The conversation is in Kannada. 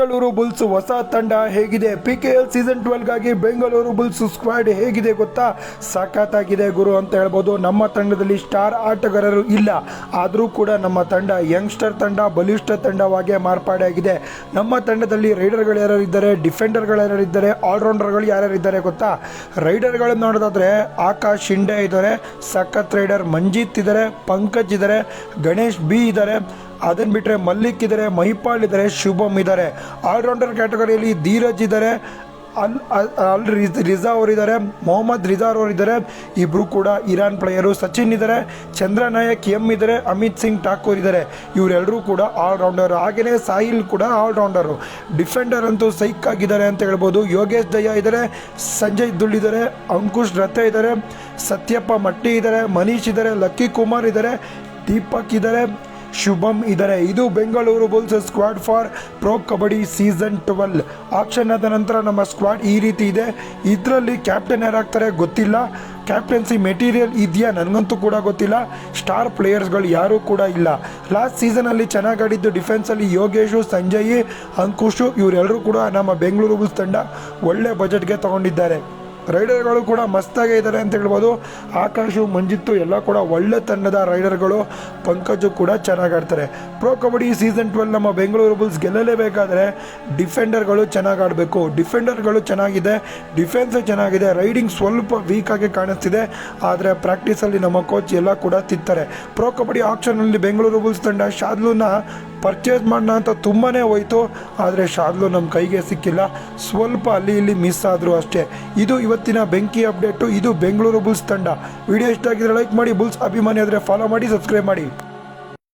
ಬೆಂಗಳೂರು ಬುಲ್ಸ್ ಹೊಸ ತಂಡ ಹೇಗಿದೆ? ಪಿ ಕೆ ಎಲ್ ಸೀಸನ್ ಟ್ವೆಲ್ಗಾಗಿ ಬೆಂಗಳೂರು ಬುಲ್ಸ್ ಸ್ಕ್ವಾಡ್ ಹೇಗಿದೆ ಗೊತ್ತಾ? ಸಖತ್ತಾಗಿದೆ ಗುರು ಅಂತ ಹೇಳ್ಬೋದು. ನಮ್ಮ ತಂಡದಲ್ಲಿ ಸ್ಟಾರ್ ಆಟಗಾರರು ಇಲ್ಲ. ಆದರೂ ಕೂಡ ನಮ್ಮ ತಂಡ ಯಂಗ್ಸ್ಟರ್ ತಂಡ, ಬಲಿಷ್ಠ ತಂಡವಾಗಿ ಮಾರ್ಪಾಡಾಗಿದೆ. ನಮ್ಮ ತಂಡದಲ್ಲಿ ರೈಡರ್ಗಳು ಯಾರು ಇದ್ದಾರೆ ಡಿಫೆಂಡರ್ಗಳು ಯಾರು ಇದ್ದಾರೆ ಆಲ್ರೌಂಡರ್ಗಳು ಯಾರ್ಯಾರು ಇದ್ದಾರೆ ಗೊತ್ತಾ? ರೈಡರ್ಗಳನ್ನು ನೋಡೋದಾದ್ರೆ ಆಕಾಶ್ ಶಿಂಡೆ ಇದ್ದಾರೆ. ಸಖತ್ ರೈಡರ್ ಮಂಜಿತ್ ಇದ್ದಾರೆ. ಪಂಕಜ್ ಇದ್ದಾರೆ. ಗಣೇಶ್ ಬಿ ಇದ್ದಾರೆ. ಅದನ್ನು ಬಿಟ್ಟರೆ ಮಲ್ಲಿಕ್ ಇದ್ದಾರೆ ಮಹಿಪಾಲ್ ಇದ್ದಾರೆ ಶುಭಮ್ ಇದ್ದಾರೆ ಆಲ್ರೌಂಡರ್ ಕ್ಯಾಟಗರಿಯಲ್ಲಿ ಧೀರಜ್ ಇದ್ದಾರೆ ಅಲ್, ಅಲ್- ರಿಜ್- ರಿಜಾ ಅವರಿದ್ದಾರೆ ಮೊಹಮ್ಮದ್ ರಿಜಾರ್ ಅವರಿದ್ದಾರೆ ಇಬ್ಬರು ಕೂಡ ಇರಾನ್ ಪ್ಲೇಯರು ಸಚಿನ್ ಇದ್ದಾರೆ ಚಂದ್ರ ನಾಯಕ್ ಎಂ ಇದ್ದಾರೆ ಅಮಿತ್ ಸಿಂಗ್ ಠಾಕೂರ್ ಇದ್ದಾರೆ ಇವರೆಲ್ಲರೂ ಕೂಡ ಆಲ್ರೌಂಡರ್ ಹಾಗೆಯೇ ಸಾಹಿಲ್ ಕೂಡ ಆಲ್ರೌಂಡರು ಡಿಫೆಂಡರ್ ಅಂತೂ ಸೈಕ್ ಆಗಿದ್ದಾರೆ ಅಂತ ಹೇಳ್ಬೋದು. ಯೋಗೇಶ್ ದಯ್ಯ ಇದ್ದಾರೆ ಸಂಜಯ್ ದುಲ್ ಇದ್ದಾರೆ ಅಂಕುಶ್ ರಥ ಇದ್ದಾರೆ ಸತ್ಯಪ್ಪ ಮಟ್ಟಿ ಇದ್ದಾರೆ ಮನೀಶ್ ಇದ್ದಾರೆ ಲಕ್ಕಿ ಕುಮಾರ್ ಇದ್ದಾರೆ ದೀಪಕ್ ಇದ್ದಾರೆ ಶುಭಮ್ ಇದ್ದಾರೆ ಇದು Bengaluru bulls squad for pro kabaddi season twelve. Auction ಆದ ನಂತರ ನಮ್ಮ ಸ್ಕ್ವಾಡ್ ಈ ರೀತಿ ಇದೆ. ಇದರಲ್ಲಿ ಕ್ಯಾಪ್ಟನ್ ಯಾರಾಗ್ತಾರೆ ಗೊತ್ತಿಲ್ಲ. ಕ್ಯಾಪ್ಟನ್ಸಿ ಮೆಟೀರಿಯಲ್ ಇದೆಯಾ ನನಗಂತೂ ಕೂಡ ಗೊತ್ತಿಲ್ಲ. ಸ್ಟಾರ್ ಪ್ಲೇಯರ್ಸ್ಗಳು ಯಾರೂ ಕೂಡ ಇಲ್ಲ. ಲಾಸ್ಟ್ ಸೀಸನಲ್ಲಿ ಚೆನ್ನಾಗಿ ಆಡಿದ್ದು ಡಿಫೆನ್ಸಲ್ಲಿ ಯೋಗೇಶು, ಸಂಜಯ್, ಅಂಕುಶು ಇವರೆಲ್ಲರೂ ಕೂಡ ನಮ್ಮ ಬೆಂಗಳೂರು ಬುಲ್ಸ್ ತಂಡ ಒಳ್ಳೆ ಬಜೆಟ್ಗೆ ತಗೊಂಡಿದ್ದಾರೆ. ರೈಡರ್ಗಳು ಕೂಡ ಮಸ್ತಾಗೇ ಇದ್ದಾರೆ ಅಂತ ಹೇಳ್ಬೋದು. ಆಕಾಶು, ಮಂಜಿತ್ತು ಎಲ್ಲ ಕೂಡ ಒಳ್ಳೆ ತಂಡದ ರೈಡರ್ಗಳು. ಪಂಕಜು ಕೂಡ ಚೆನ್ನಾಗಿ ಆಡ್ತಾರೆ. ಪ್ರೋ ಕಬಡ್ಡಿ ಸೀಸನ್ ಟ್ವೆಲ್ ನಮ್ಮ ಬೆಂಗಳೂರು ಬುಲ್ಸ್ ಗೆಲ್ಲಲೇಬೇಕಾದ್ರೆ ಡಿಫೆಂಡರ್ಗಳು ಚೆನ್ನಾಗಿ ಆಡಬೇಕು. ಡಿಫೆಂಡರ್ಗಳು ಚೆನ್ನಾಗಿದೆ ಡಿಫೆನ್ಸ್ ಚೆನ್ನಾಗಿದೆ ರೈಡಿಂಗ್ ಸ್ವಲ್ಪ ವೀಕಾಗಿ ಕಾಣಿಸ್ತಿದೆ. ಆದರೆ ಪ್ರಾಕ್ಟೀಸಲ್ಲಿ ನಮ್ಮ ಕೋಚ್ ಎಲ್ಲ ಕೂಡ ತಿತ್ತಾರೆ ಪ್ರೋ ಕಬಡ್ಡಿ ಆಪ್ಷನ್ನಲ್ಲಿ ಬೆಂಗಳೂರು ಬುಲ್ಸ್ ತಂಡ ಶಾದ್ಲೂನ ಪರ್ಚೇಸ್ ಮಾಡೋಣ ಅಂತ ತುಂಬಾ ಹೋಯ್ತು. ಆದರೆ ಶಾದ್ಲು ನಮ್ಮ ಕೈಗೆ ಸಿಕ್ಕಿಲ್ಲ. ಸ್ವಲ್ಪ ಅಲ್ಲಿ ಇಲ್ಲಿ ಮಿಸ್ ಆದರೂ ಅಷ್ಟೇ. ಇದು ಇವತ್ತಿನ ಬೆಂಕಿ ಅಪ್ಡೇಟು ಇದು ಬೆಂಗಳೂರು ಬುಲ್ಸ್ ತಂಡ. ವಿಡಿಯೋ ಇಷ್ಟ ಆಗಿದ್ರೆ ಲೈಕ್ ಮಾಡಿ, ಬುಲ್ಸ್ ಅಭಿಮಾನಿ ಆದರೆ ಫಾಲೋ ಮಾಡಿ ಸಬ್ಸ್ಕ್ರೈಬ್ ಮಾಡಿ.